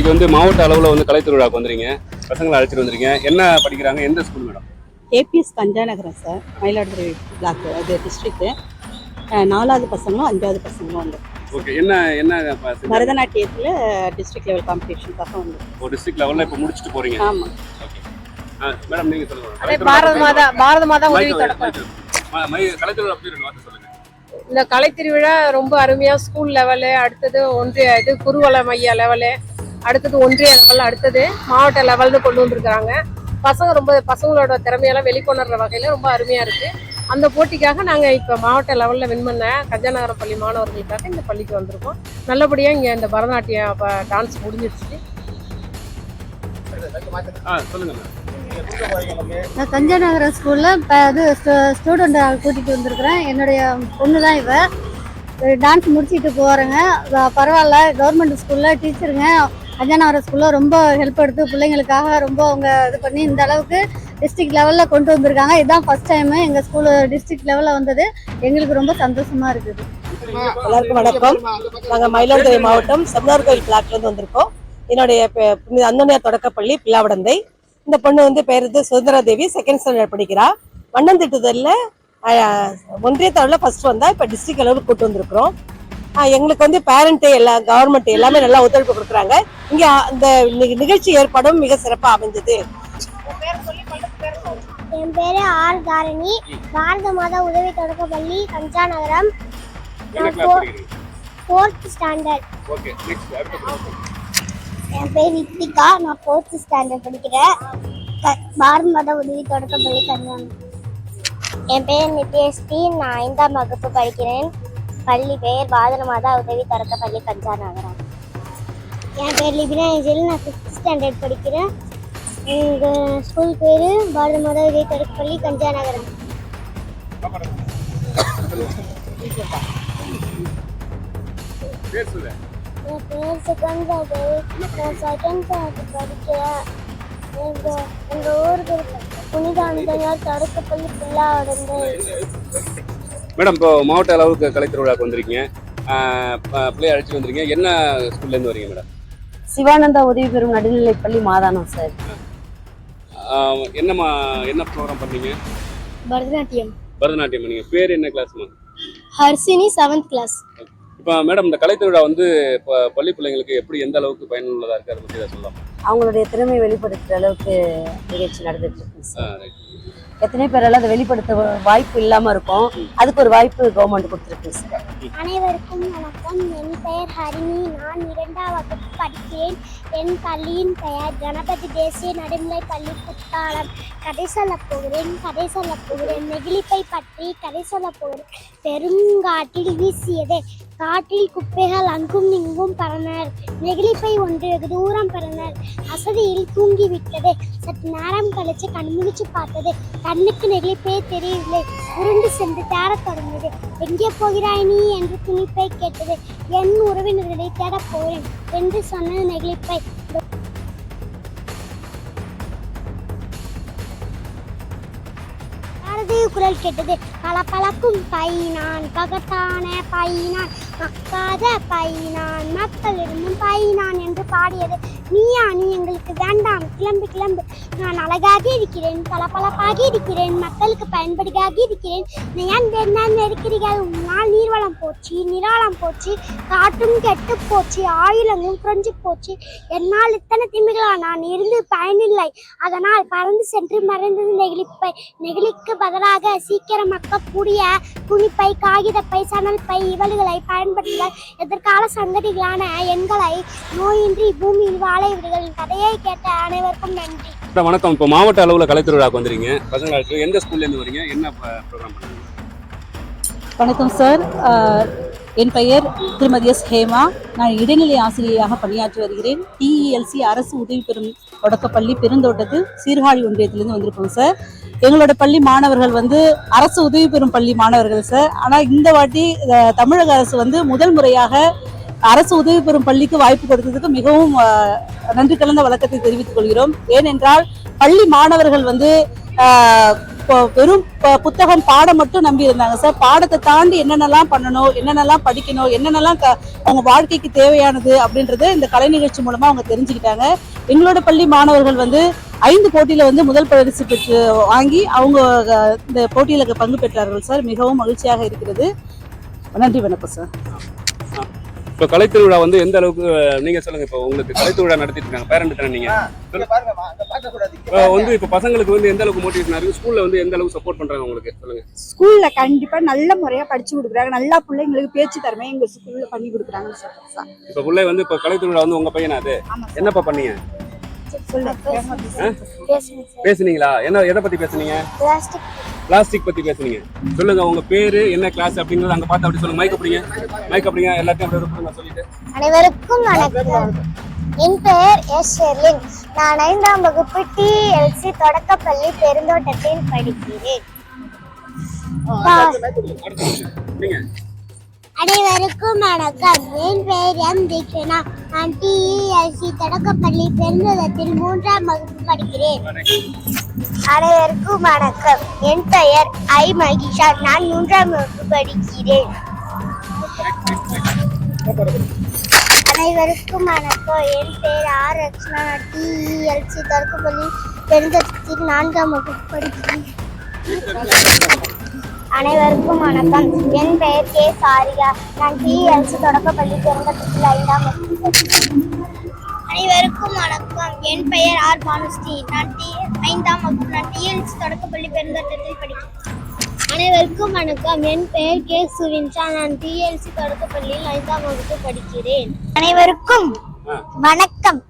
இன்னைக்கு வந்து மாவட்ட அளவில் வந்து கலை திருவிழாக்கு வந்துறீங்க பசங்களை அழைச்சிட்டு வந்துறீங்க என்ன படிக்கிறாங்க? எந்த school madam ABS Kanjanagaram sir Mayiladuthurai block அது டிஸ்ட்ரிக்ட்டு நாலாவது பசங்களும் அஞ்சாவது பசங்களும் வந்து. ஓகே என்ன என்ன? பரதநாட்டியத்தில் டிஸ்ட்ரிக்ட் லெவல் காம்படிஷனுக்காக வந்து. ஒரு டிஸ்ட்ரிக்ட் லெவலில் இப்போ முடிச்சுட்டு போறீங்க? ஆமாம் மேடம் நீங்க சொல்லுங்க. அதே பாரத மாதா பாரத மாதா உதவி தொடக்கம். மைக் ம- மை- கலை திருவிழா பத்தி ரெண்டு வார்த்தை சொல்லுங்க. இந்த கலை திருவிழா ரொம்ப அருமையா ஸ்கூல் லெவலு அடுத்தது ஒன்றிய இது குருவல மைய லெவலு அடுத்தது ஒன்றிய லெவல் அடுத்தது மாவட்ட லெவல்னு கொண்டு வந்திருக்காங்க பசங்க ரொம்ப பசங்களோட திறமையெல்லாம் வெளிக்கொணர்ற வகையில ரொம்ப அருமையா இருக்கு. அந்த போட்டிக்காக நாங்க இப்ப மாவட்ட லெவல்ல வின் பண்ண கஞ்சநகரம் பள்ளி மாணவர்களுக்காக இந்த பள்ளிக்கு வந்திருக்கோம். நல்லபடியா இங்க இந்த பரதநாட்டியம் டான்ஸ் முடிஞ்சிருச்சு. ஆ சொல்லுங்க மேடம் நான் கஞ்சநகரம் ஸ்கூலில் இப்போ இது ஸ்டூடெண்ட்டை கூட்டிகிட்டு வந்திருக்கிறேன். என்னுடைய பொண்ணு தான் இவ டான்ஸ் முடிச்சிட்டு போகிறேங்க பரவாயில்ல. கவர்மெண்ட் ஸ்கூலில் டீச்சருங்க கஞ்சநகரம் ஸ்கூலில் ரொம்ப ஹெல்ப் எடுத்து பிள்ளைங்களுக்காக ரொம்ப அவங்க இது பண்ணி இந்த அளவுக்கு டிஸ்ட்ரிக்ட் லெவலில் கொண்டு வந்திருக்காங்க. இதுதான் ஃபர்ஸ்ட் டைமு எங்கள் ஸ்கூலு டிஸ்ட்ரிக்ட் லெவலில் வந்தது. எங்களுக்கு ரொம்ப சந்தோஷமாக இருக்குது. எல்லாருக்கும் வணக்கம். நாங்கள் மயிலாடுதுறை மாவட்டம் செம்னார் கோயில் பிளாக்லேருந்து வந்திருக்கோம். என்னுடைய பெ- அந்தோனியா தொடக்கப்பள்ளி பிள்ளாவடந்தை. இந்த பொண்ணு வந்து பேர் வந்து சுதந்திரா தேவி செகண்ட் ஸ்டாண்டர்ட் படிக்கிறா வண்ணந்திட்டுதலில் ஒன்றிய தளவில் ஃபர்ஸ்ட் வந்தா இப்போ டிஸ்ட்ரிக்ட் லெவலுக்கு கூட்டு வந்திருக்கிறோம். எங்களுக்கு வந்து பேரண்ட்டு எல்லா கவர்மெண்ட் எல்லாமே நல்லா ஒத்துழைப்பு கொடுக்குறாங்க. இங்கே இந்த நி- நிகழ்ச்சி ஏற்பாடும் மிக சிறப்பாக அமைஞ்சது. என் பேரு ஆர் தாரணி. பாரத மாதா உதவி தொடக்கப்பள்ளி கஞ்சா நகரம் ஃபோர்த் ஸ்டாண்டர்ட் ஓகே நெக்ஸ்ட் அடுத்த என் பேர் ரித்திகா. நான் ஃபோர்த் ஸ்டாண்டர்ட் படிக்கிறேன். பாரத மாதா உதவி தொடக்கப்பள்ளி கஞ்சா என் பேர் நித்யஸ்ரீ. நான் ஐந்தாம் வகுப்பு படிக்கிறேன். பள்ளி பெயர் பாரத மாதா உதவி தொடக்கப்பள்ளி கஞ்சா நகரம் என் பேர் லிபினா ஏஞ்சல் நான் ஃபிஃப்த் ஸ்டாண்டர்ட் படிக்கிறேன். எங்கள் ஸ்கூல் பேர் பாரத மாதா உதவி தொடக்கப்பள்ளி கஞ்சா நகரம் பேர் சொல்லுங்க என் பேர் சுகந்தா நான் செகண்ட் ஸ்டாண்டர்ட் படிக்கிறேன். எங்கள் எங்கள் ஊருக்கு புனித அந்தனியார் தொடக்கப்பள்ளி பிள்ளாவடந்தை மேடம் இப்போ மாவட்ட அளவுக்கு கலை திருவிழாக்கு வந்திருக்கீங்க. பிள்ளைய அழைச்சிட்டு வந்திருக்கீங்க. என்ன ஸ்கூல்ல இருந்து வரீங்க மேடம்? சிவானந்தா உதவி பெறும் நடுநிலைப்பள்ளி மாதானம் சார் என்னம்மா என்ன ப்ரோக்ராம் பண்ணீங்க? பரதநாட்டியம். பரதநாட்டியம் பண்ணீங்க. பேர் என்ன கிளாஸ்மா ஹர்ஷினி செவன்த் கிளாஸ் இப்போ மேடம் இந்த கலை திருவிழா வந்து இப்போ பள்ளி பிள்ளைங்களுக்கு எப்படி எந்த அளவுக்கு பயனுள்ளதா இருக்கு? அதை பற்றி சொல்லலாம்? அவங்களுடைய திறமை வெளிப்படுத்துற அளவுக்கு நிகழ்ச்சி நடந்துட்டு இருக்கு. எத்தனை பேரால அதை வெளிப்படுத்த வாய்ப்பு இல்லாம இருக்கும்? அதுக்கு ஒரு வாய்ப்பு கவர்மெண்ட் கொடுத்துருக்கு சார் அனைவருக்கும் வணக்கம். என் பெயர் ஹரிணி. நான் இரண்டாம் வகுப்பு படிக்கிறேன். என் பள்ளியின் பெயர் கணபதி தேசிய நடுநிலை பள்ளி குத்தாலம் கதை சொல்லப் போகிறேன் கதை சொல்ல போகிறேன். நெகிழிப்பை பற்றி கதை சொல்லப் போகிறேன். பெருங்காட்டில் வீசியதே. காட்டில் குப்பைகள் அங்கும் இங்கும் பறந்தனர். நெகிழிப்பை ஒன்று வெகு தூரம் பறந்தனர். அசதியில் தூங்கிவிட்டது. சற்று நேரம் கழிச்சு கண்முழிச்சு பார்த்தது. கண்ணுக்கு நெகிழிப்பே தெரியவில்லை. உருண்டு சென்று தேடத் தொடங்கியது. எங்கே போகிறாய் நீ? என்று துணிப்பை கேட்டது. என் உறவினர்களை தேடப் போகிறேன் என்று சொன்னது நெகிழிப்பை. இந்த குரல் கேட்டது பல பழக்கும் பை பகத்தான பை மக்காத பை மக்களிடமும் பைனான் என்று பாடியது. நீயா நீ எங்களுக்கு வேண்டாம் கிளம்பு கிளம்பு நான் அழகாக இருக்கிறேன் பளபளப்பாக இருக்கிறேன் மக்களுக்கு பயன்படுகாக இருக்கிறேன். ஏன் வேண்டாம் இருக்கிறீர்கள் உன்னால் நீர்வளம் போச்சு நிராளம் போச்சு காற்றும் கெட்டு போச்சு ஆயுளமும் குறைஞ்சு போச்சு. என்னால் இத்தனை திமிகளா நான் இருந்து பயனில்லை. அதனால் பறந்து சென்று மறைந்தது நெகிழிப்பை நெகிழிக்கு பதிலாக சீக்கிரம் மக்கக்கூடிய துணிப்பை காகிதப்பை சணல் பை இவல்களை பயன்படுத்தினால் எதிர்கால சங்கதிகளான எண்களை நோயின்றி பூமியில் வாழ இவர்களின் கதையை கேட்ட அனைவருக்கும் நன்றி. வணக்கம். இப்போ மாவட்ட அளவில் கலைத்திருவிழாக்கு வந்துறீங்க எந்த ஸ்கூல்லேருந்து வரீங்க என்ன ப்ரோக்ராம் பண்ணுறீங்க வணக்கம் சார் என் பெயர் திருமதி எஸ். ஹேமா. நான் இடைநிலை ஆசிரியையாக பணியாற்றி வருகிறேன். டிஇஎல்சி அரசு உதவி பெறும் தொடக்கப்பள்ளி பெருந்தோட்டத்தில் சீர்காழி ஒன்றியத்திலேருந்து வந்திருக்கோம் சார் எங்களோட பள்ளி மாணவர்கள் வந்து அரசு உதவி பெறும் பள்ளி மாணவர்கள் சார் ஆனால் இந்த வாட்டி தமிழக அரசு வந்து முதல் முறையாக அரசு உதவி பெறும் பள்ளிக்கு வாய்ப்பு கொடுத்ததுக்கு மிகவும் நன்றி கலந்த வழக்கத்தை தெரிவித்துக் கொள்கிறோம். ஏனென்றால் பள்ளி மாணவர்கள் வந்து இப்போ வெறும் புத்தகம் பாடம் மட்டும் நம்பி இருந்தாங்க சார் பாடத்தை தாண்டி என்னென்னலாம் பண்ணணும் என்னென்னலாம் படிக்கணும் என்னென்னலாம் அவங்க வாழ்க்கைக்கு தேவையானது அப்படின்றத இந்த கலை நிகழ்ச்சி மூலமா அவங்க தெரிஞ்சுக்கிட்டாங்க. எங்களோட பள்ளி மாணவர்கள் வந்து ஐந்து போட்டியில வந்து முதல் பரிசு பெற்று வாங்கி அவங்க இந்த போட்டியில பங்கு பெற்றார்கள். சார் மிகவும் மகிழ்ச்சியாக இருக்கிறது. நன்றி வணக்கம் சார். இப்போ கலைத்திருவிழா வந்து எந்த அளவுக்கு நீங்க சொல்லுங்க இப்போ உங்களுக்கு கலைத்திருவிழா நடத்திட்டு இருக்காங்க பேரண்ட் தானே நீங்க? வந்து இப்போ பசங்களுக்கு வந்து எந்த அளவுக்கு மோட்டிவேஷன் இருக்கு? ஸ்கூல்ல வந்து எந்த அளவுக்கு சப்போர்ட் பண்றாங்க உங்களுக்கு? சொல்லுங்க. ஸ்கூல்ல கண்டிப்பா நல்ல முறையா படிச்சு கொடுக்குறாங்க. நல்லா பிள்ளைங்களுக்கு பேச்சு திறமை எங்க ஸ்கூல்ல பண்ணி கொடுக்குறாங்கன்னு சொல்றேன் சார் இப்போ பிள்ளை வந்து இப்போ கலைத்திருவிழா வந்து உங்க பையனா அது? என்னப்பா பண்ணீங்க? பேசுனீங்களா? என்ன எதை பத்தி பேசுனீங்க? பிளாஸ்டிக் பத்தி பேசுனீங்க. சொல்லுங்க உங்க பேரு என்ன கிளாஸ் அப்படிங்கறது அங்க பார்த்து அப்படி சொல்லுங்க. மைக் அப்படிங்க. மைக் அப்படிங்க. எல்லாத்தையும் சொல்லிட்டு. அனைவருக்கும் வணக்கம். என் பெயர் எஸ். ஷெர்லின். நான் ஐந்தாம் வகுப்பு டிஎல்சி தொடக்கப்பள்ளி பெருந்தோட்டத்தில் படிக்கிறேன். அனைவருக்கும் வணக்கம். என் பெயர் எம். தீக்ஷனா நான் டிஇஎல்சி தொடக்கப்பள்ளி பெருந்தோட்டத்தில் மூன்றாம் வகுப்பு படிக்கிறேன். அனைவருக்கும் வணக்கம். என் பெயர் ஐ. மகிஷா. நான் மூன்றாம் வகுப்பு படிக்கிறேன். அனைவருக்கும் வணக்கம். என் பெயர் ஆர். ரக்ஷனா நான் டிஇஎல்சி தொடக்கப்பள்ளி பெருந்தத்தில் நான்காம் வகுப்பு படிக்கிறேன். அனைவருக்கும் வணக்கம். என் பெயர் கே சாரிகா நான் டிஎல்சி தொடக்கப்பள்ளி பெருந்தோட்டத்தில் ஐந்தாம். அனைவருக்கும் வணக்கம். என் பெயர் ஆர் பானுஸ்ரீ. நான் டி ஐந்தாம் வகுப்பு. நான் டிஎல்சி தொடக்கப்பள்ளி பெருந்தோட்டத்தில் படிக்கிறேன். அனைவருக்கும் வணக்கம். என் பெயர் கே சுவின்ஷா நான் டிஎல்சி தொடக்கப்பள்ளியில் ஐந்தாம் வகுப்பு படிக்கிறேன். அனைவருக்கும் வணக்கம்.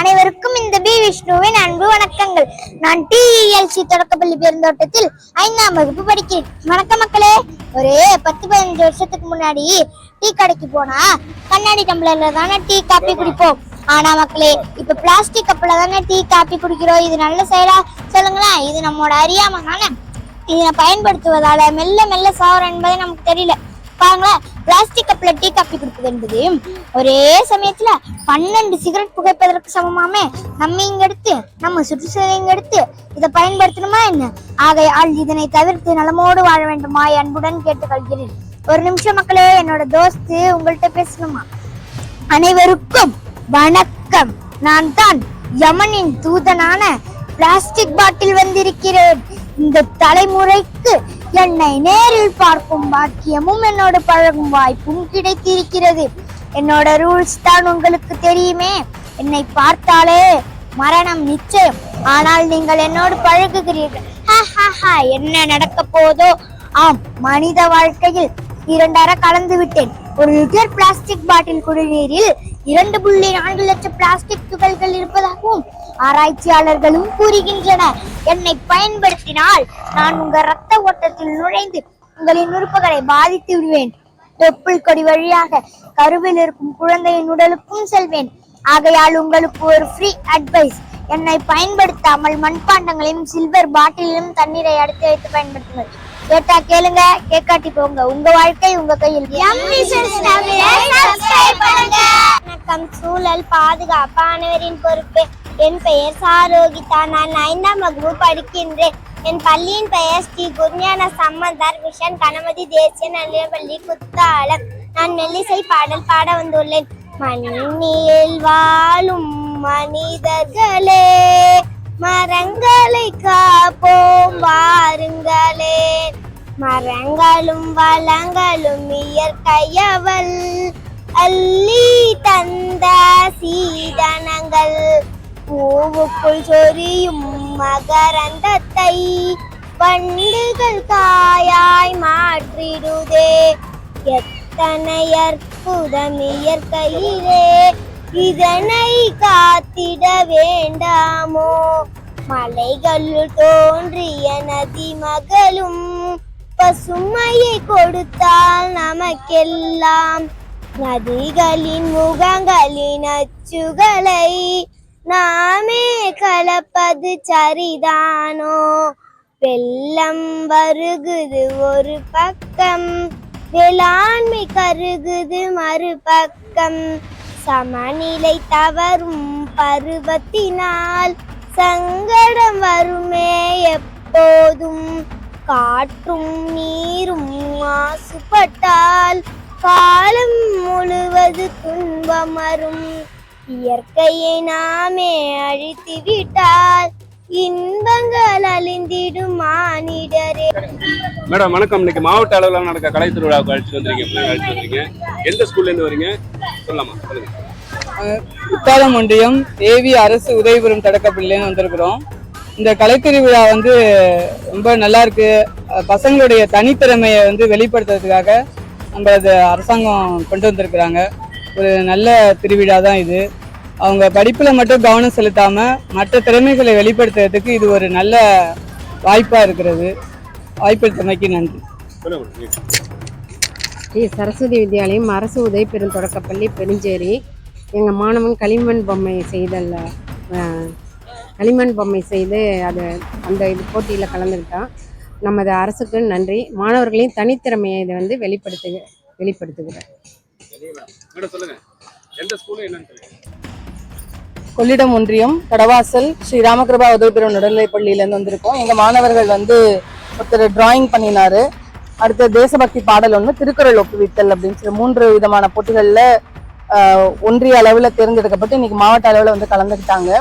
அனைவருக்கும் இந்த பி விஷ்ணுவின் அன்பு வணக்கங்கள். நான் டிஇஎல்சி தொடக்கப்பள்ளி பெருந்தோட்டத்தில் ஐந்தாம் வகுப்பு படிக்கிறேன். வணக்கம் மக்களே. ஒரு பத்து பதினஞ்சு வருஷத்துக்கு முன்னாடி டீ கடைக்கு போனா கண்ணாடி டம்ளர்ல தானே டீ காப்பி குடிப்போம். ஆனா மக்களே இப்ப பிளாஸ்டிக் கப்பில் தானே டீ காப்பி குடிக்கிறோம். இது நல்ல செயலா? சொல்லுங்களேன். இது நம்மோட அறியாம தானே? இதனை பயன்படுத்துவதால மெல்ல மெல்ல சாவரம் என்பது நமக்கு தெரியல. பாருங்களேன் பிளாஸ்டிக் கப்ல டீ காப்பி குடிப்பது என்பது ஒரே சமயத்துல பன்னெண்டு சிகரெட் புகைப்பதற்கு சமமாமே. நம்ம இங்க எடுத்து நம்ம சுற்றுச்சூழலை இங்க எடுத்து இதை பயன்படுத்தணுமா என்ன? ஆகையால் இதனை தவிர்த்து நலமோடு வாழ வேண்டுமா அன்புடன் கேட்டுக்கொள்கிறேன். ஒரு நிமிஷம் மக்களே என்னோட தோஸ்து உங்கள்கிட்ட பேசணுமா? அனைவருக்கும் வணக்கம். நான் தான் யமனின் தூதனான பிளாஸ்டிக் பாட்டில் வந்திருக்கிறேன். இந்த தலைமுறைக்கு என்னை நேரில் பார்க்கும் பாக்கியமும் என்னோட பழகும் வாய்ப்பும் கிடைத்திருக்கிறது. என்னோட ரூல்ஸ் தான் உங்களுக்கு தெரியுமே. என்னை பார்த்தாலே மரணம் நிச்சயம். ஆனால் நீங்கள் என்னோடு பழகுகிறீர்கள். ஹா, ஹா, ஹா, என்ன நடக்க போதோ? ஆம் மனித வாழ்க்கையில் இரண்டர கலந்து விட்டேன். ஒரு லிட்டர் பிளாஸ்டிக் பாட்டில் குடிநீரில் இரண்டு புள்ளி நான்கு லட்சம் பிளாஸ்டிக் துகள்கள் இருப்பதாகவும் ஆராய்ச்சியாளர்களும் கூறுகின்றனர். என்னை பயன்படுத்தினால் நான் உங்க ரத்த ஓட்டத்தில் நுழைந்து உங்களின் உறுப்புகளை பாதித்து விடுவேன். தொப்புள் கொடி வழியாக கருவில் இருக்கும் குழந்தையின் உடலுக்கும் செல்வேன். ஆகையால் உங்களுக்கு ஒரு ஃப்ரீ அட்வைஸ் என்னை பயன்படுத்தாமல் மண்பாண்டங்களையும் சில்வர் பாட்டிலும் தண்ணீரை அடுத்து வைத்து பயன்படுத்துங்கள். கேட்டா கேளுங்க கேட்காட்டி போங்க. உங்க வாழ்க்கை உங்க கையில். வணக்கம். சூழல் பாதுகாப்பானவரின் பொறுப்பு. என் பெயர் சாரோகிதா. நான் ஐந்தாம் வகுப்பு படிக்கின்றேன். என் பள்ளியின் பெயர் ஸ்ரீ குருஞான சம்மந்தார் விஷன் கணபதி தேசிய நடுநிலைப்பள்ளி குத்தாலம் நான் மெல்லிசை பாடல் பாட வந்துள்ளேன். மண்ணில் வாழும் மனிதர்களே மரங்களை காப்போம் வாருங்களே. மரங்களும் வளங்களும் இயற்கையவள். அள்ளி தந்த சீதனங்கள் பூவுக்குள் சொரியும் மகரந்தத்தை வண்டுகள் காயாய் மாற்றிடுதே. எத்தனை அற்புதம் இயற்கையிலே இதனை காத்திட வேண்டாமோ? மலைகளுள் தோன்றிய நதி மகளும் பசுமையை கொடுத்தால் நமக்கெல்லாம். நதிகளின் முகங்களின் அச்சுகளை நாமே கலப்பது சரிதானோ? வெள்ளம் வருகுது ஒரு பக்கம் வேளாண்மை கருகுது மறுபக்கம். சமநிலை தவறும் பருவத்தினால் சங்கடம் வருமே எப்போதும். காற்றும் நீரும் மாசுபட்டால் காலம் முழுவது துன்பம் வரும் இயற்கையை நாமே அழித்து விட்டால் இன்பங்கள் அழிந்திடும் மானிடரே. மேடம் வணக்கம். இன்னைக்கு மாவட்ட அளவில் நடக்க கலை திருவிழாவுக்கு அழைச்சிட்டு வந்திருக்கீங்க. அழைச்சிட்டு வந்திருக்கீங்க? எந்த ஸ்கூல்ல இருந்து வரீங்க? சொல்லலாமா? சொல்லுங்க. குத்தாலம் ஒன்றியம் ஏவி அரசு உதவிபுரம் தொடக்கப்பள்ளின்னு வந்திருக்கிறோம். இந்த கலைத்திருவிழா வந்து ரொம்ப நல்லா இருக்கு. பசங்களுடைய தனித்திறமையை வந்து வெளிப்படுத்துறதுக்காக நம்ம அது அரசாங்கம் கொண்டு வந்திருக்கிறாங்க. ஒரு நல்ல திருவிழா தான் இது. அவங்க படிப்பில் மட்டும் கவனம் செலுத்தாம மற்ற திறமைகளை வெளிப்படுத்துறதுக்கு இது ஒரு நல்ல வாய்ப்பாக இருக்கிறது. வாய்ப்பளித்தமைக்கு நன்றி. ஸ்ரீ சரஸ்வதி வித்யாலயம் அரசு உதவி பெறும் தொடக்கப்பள்ளி பெருஞ்சேரி. எங்கள் மாணவன் களிமண் பொம்மை செய்தல்ல. அஹ், களிமண் பொம்மை செய்து அது அந்த இது போட்டியில் கலந்துக்கிட்டான். நமது அரசுக்கு நன்றி. மாணவர்களின் தனித்திறமையை இதை வந்து வெளிப்படுத்து வெளிப்படுத்துகிறேன் கொள்ளிடம் ஒன்றியம் கடவாசல் ஸ்ரீ ராமகிருபா உதவிபெறும் நடுநிலைப் பள்ளியிலேருந்து வந்திருக்கோம். எங்கள் மாணவர்கள் வந்து ஒருத்தர் டிராயிங் பண்ணினாரு. அடுத்து தேசபக்தி பாடல் ஒன்று திருக்குறள் ஒப்புவித்தல் அப்படின்னு சொல்லி மூன்று விதமான போட்டிகளில் ஒன்றிய அளவில் தேர்ந்தெடுக்கப்பட்டு இன்னைக்கு மாவட்ட அளவில் வந்து கலந்துக்கிட்டாங்க.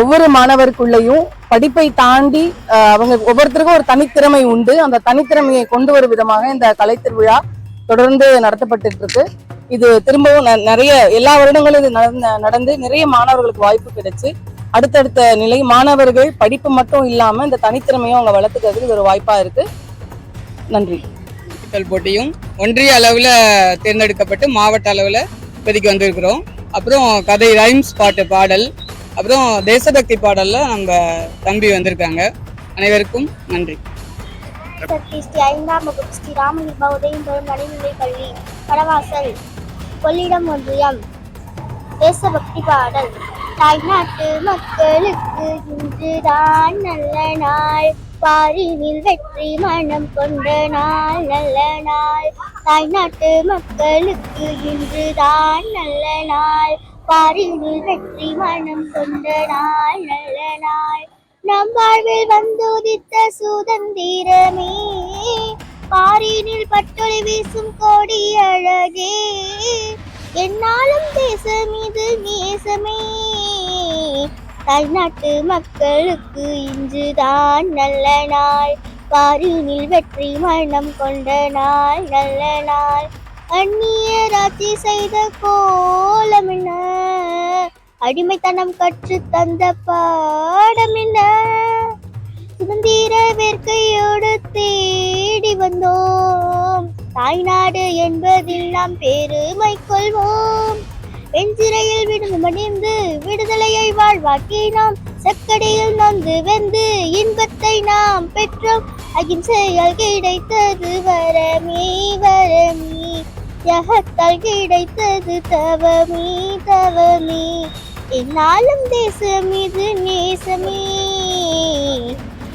ஒவ்வொரு மாணவருக்குள்ளேயும் படிப்பை தாண்டி அவங்க ஒவ்வொருத்தருக்கும் ஒரு தனித்திறமை உண்டு. அந்த தனித்திறமையை கொண்டு வரும் விதமாக இந்த கலைத்திருவிழா தொடர்ந்து நடத்தப்பட்டு இருக்கு. இது திரும்பவும் ந- நிறைய எல்லா வருடங்களும் இது நடந்த நடந்து நிறைய மாணவர்களுக்கு வாய்ப்பு கிடைச்சு. அடுத்தடுத்த நிலை மாணவர்கள் படிப்பு மட்டும் இல்லாம இந்த தனித்திறமையும் அவங்க வளர்த்துக்கிறதுக்கு இது ஒரு வாய்ப்பா இருக்கு. நன்றி. போட்டியும் ஒன்றிய அளவில் தேர்ந்தெடுக்கப்பட்டு மாவட்ட அளவில் இப்போதைக்கு வந்திருக்கிறோம். அப்புறம் கதை ரைம்ஸ் பாட்டு பாடல் அப்புறம் தேசபக்தி பாடல்ல நம்ம தம்பி வந்திருக்காங்க. அனைவருக்கும் நன்றி. ஐந்தாம் வகுப்பு ஸ்ரீ ராமகிருபா உதயம் பெறும் நடுநிலைப் பள்ளி கடவாசல் கொள்ளிடம் ஒன்றியம். தேசபக்தி பாடல். தாய்நாட்டு மக்களுக்கு இன்றுதான் நல்ல நாள். பாரினில் வெற்றி மனம் கொண்ட நாள் நல்ல நாள். தாய்நாட்டு மக்களுக்கு இன்றுதான் நல்ல நாள். பாரினில் வெற்றி மனம் கொண்ட நாள் நல்ல நாள். நம் வாழ்வில் வந்துதித்த சுதந்திரமே. பாரினில் பட்டொளி வீசும் கோடி அழகே என்னாலும் தேசம் இது நேசமே. தாய்நாட்டு மக்களுக்கு இன்றுதான் நல்ல நாள். பாரினில் வெற்றி மரணம் கொண்ட நாள் நல்ல நாள். அந்நியராட்சி செய்த கோலம் என்ன? அடிமைத்தனம் கற்று தந்த பாடம் என்ன? சுதந்திர வேர்க்கையோடு தே வந்தோம். தாய்நாடு என்பதில் நாம் பெருமை கொள்வோம். வெஞ்சிரையில் விடுந்து மடிந்து விடுதலையை வாழ்வாக்கினோம் சக்கடையில் நொந்து வெந்து இன்பத்தை நாம் பெற்றோம். அகிம்சையால் கிடைத்தது வரமே வரமே. யகத்தால் கிடைத்தது தவமே தவமே. என்னாலும் தேசம் இது நேசமே.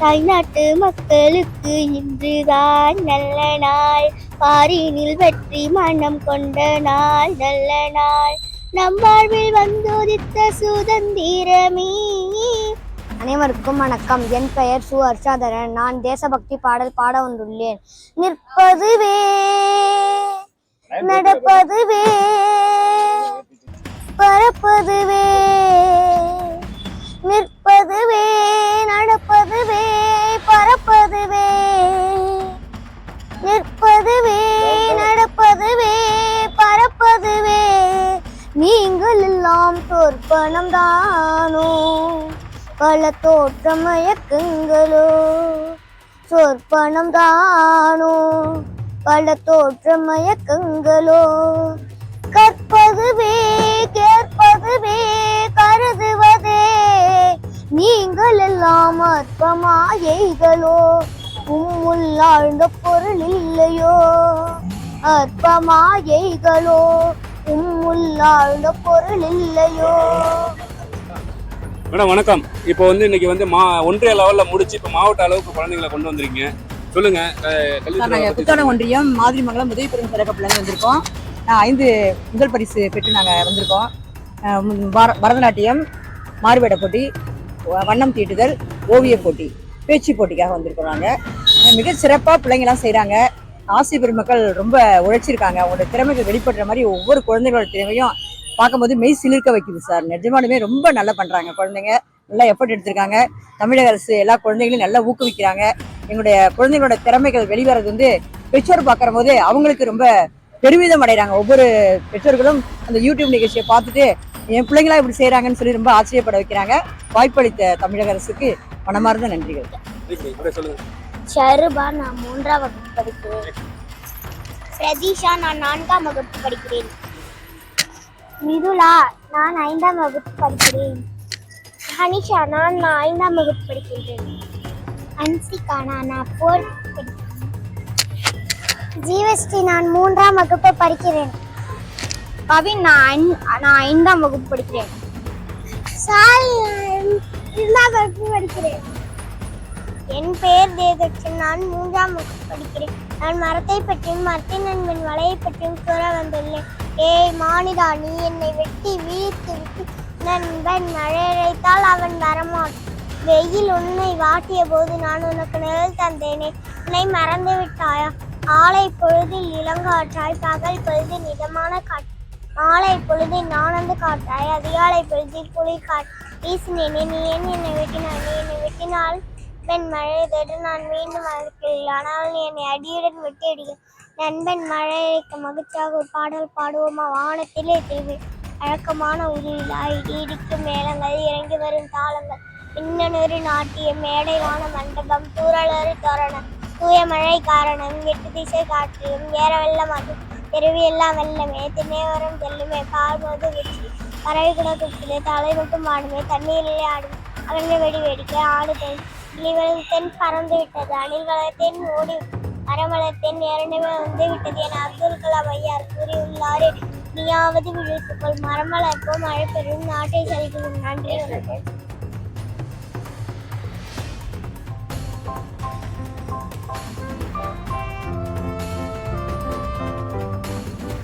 தாய்நாட்டு மக்களுக்கு இன்றுதான் நல்ல நாள். பாரினில் வெற்றி மனம் கொண்ட நாள் நல்ல நாள். நம் வாழ்வில் வந்துதித்த சுதந்திரமே. அனைவருக்கும் வணக்கம். என் பெயர் சு ஹர்ஷாதரன். நான் தேசபக்தி பாடல் பாட வந்துள்ளேன். நிற்பதுவே நடப்பதுவே பறப்பதுவே நிற்ப நடப்பதுவே பறப்பதுவே நிற்பதுவே நடப்பதுவே பறப்பதுவே நீங்கள் எல்லாம் தோற்பனம் தானோ பல தோற்ற மயக்கங்களோ சொற்பனம் தானோ பல தோற்ற மயக்கங்களோ கற்பதுவே கேட்பதுவே கருதுவதே. நீங்கள் எல்லாம் அற்பமாயைகளோ உம்முள் ஆழ்ந்த பொருள் இல்லையோ? அற்பமாயைகளோ உம்முள் ஆழ்ந்த பொருள் இல்லையோ? மேடம் வணக்கம். இப்போ வந்து இன்னைக்கு வந்து மா ஒன்றிய லெவல்ல முடிச்சு இப்போ மாவட்ட அளவுக்கு குழந்தைங்களை கொண்டு வந்திருக்கீங்க. சொல்லுங்க நாங்கள் பத்தி புத்தாடம் ஒன்றியம் மாதிரிமங்கலம் உதவி பெறும் தொடக்கப்பள்ளிலேருந்து வந்திருக்கோம். நான் ஐந்து முதல் பரிசு பெற்று நாங்கள் வந்திருக்கோம். பரதநாட்டியம் மாறுவேட போட்டி வண்ணம் தீட்டுதல் ஓவியப் போட்டி பேச்சு போட்டிக்காக வந்திருக்கோம் நாங்கள் மிக சிறப்பாக பிள்ளைங்களாம் செய்கிறாங்க ஆசி பெருமக்கள் ரொம்ப உழைச்சிருக்காங்க. அவங்களோட திறமைகள் வெளிப்படுற மாதிரி ஒவ்வொரு குழந்தைகளோட திறமையும் பார்க்கும்போது மெய் சிலிர்க்க வைக்குது சார். நிஜமானுமே ரொம்ப நல்லா பண்ணுறாங்க குழந்தைங்க. நல்லா எஃபர்ட் எடுத்திருக்காங்க. தமிழக அரசு எல்லா குழந்தைகளையும் நல்லா ஊக்குவிக்கிறாங்க. எங்களுடைய குழந்தைகளோட திறமைகள் வெளிவரது வந்து பெற்றோர் பார்க்குற போது அவங்களுக்கு ரொம்ப பெருமிதம் அடைகிறாங்க ஒவ்வொரு பெற்றோர்களும் அந்த யூடியூப் நிகழ்ச்சியை பார்த்துட்டு என் பிள்ளைங்களா இப்படி செய்கிறாங்கன்னு சொல்லி ரொம்ப ஆச்சரியப்பட வைக்கிறாங்க. வாய்ப்பளித்த தமிழக அரசுக்கு மனமார்ந்த நன்றிகள். ஷருபா நான் மூன்றாம் வகுப்பு படிக்கிறேன். பிரதீஷா நான் நான்காம் வகுப்பு படிக்கிறேன். மிதுலா நான் ஐந்தாம் வகுப்பு படிக்கிறேன். ஹனிஷா நான் நான் ஐந்தாம் வகுப்பு படிக்கின்றேன். அன்சிகா நான் நான் ஃபோர்த் படிக்கிறேன். ஜீவஸ்ரீ நான் மூன்றாம் வகுப்பு படிக்கிறேன். பவின் நான் நான் ஐந்தாம் வகுப்பு படிக்கிறேன். சாய் இரண்டாம் வகுப்பு படிக்கிறேன். என் பெயர் தேவதட்சன் நான் மூன்றாம் வகுப்பு படிக்கிறேன். நான் மரத்தை பற்றியும் மரத்தின் நண்பன் வலையை பற்றியும் கூற வந்துள்ளேன். ஏய் மானிடா நீ என்னை வெட்டி வீழ்த்து விட்டு நண்பன் மழையழைத்தால் அவன் வரமாட்டான். வெயில் உன்னை வாட்டிய போது நான் உனக்கு நிழல் தந்தேனே. உன்னை மறந்து விட்டாயா ஆலை பொழுதில் இளங்காற்றாய் பகல் பொழுதில் இதமான காற்று. மாலை பொழுதில் நானந்து காற்றாய் அதிகாலை பொழுதில் குளிர் காற்று வீசினேனே நீ ஏன் என்னை வெட்டினாய்? நீ என்னை வெட்டினால் நண்பன் மழையதோடு நான் மீண்டும் அழைக்கிறேன் ஆனால் நீ என்னை அடியுடன் விட்டு அடிக்க நண்பன் மழைக்கு மகிழ்ச்சியாக ஒரு பாடல் பாடுவோமா? வானத்திலே தேவை வழக்கமான உருவிழா இடிக்கும் மேளங்கள் இறங்கி வரும் தாளங்கள். மின்னனொரு நாட்டிய மேடையான மண்டபம் தூரலொரு தோரணம். தூய மழை காரணம் எட்டு திசை காற்றியும் ஏற வெள்ளமாகும் அது வெள்ளமே திண்ணையோரம் செல்லுமே பார்மோது வெற்றி. பறவை கூட தலை மட்டும் ஆடுமே தண்ணீரிலே ஆடும். அகன்ற வெடி வேடிக்கை ஆடுதேன் தென். பறந்து விட்டது? அணில் வளர்த்தேன் ஓடி மரமலர்த்தேன் ஏறனவே வந்து விட்டது என அப்துல் கலாம் ஐயார் கூறியுள்ளாரே. நீயாவது விழித்துக்கொள். மரமலர்ப்போம் மழை பெறும் நாட்டை செல்கிறோம் நன்றி வணக்கம்.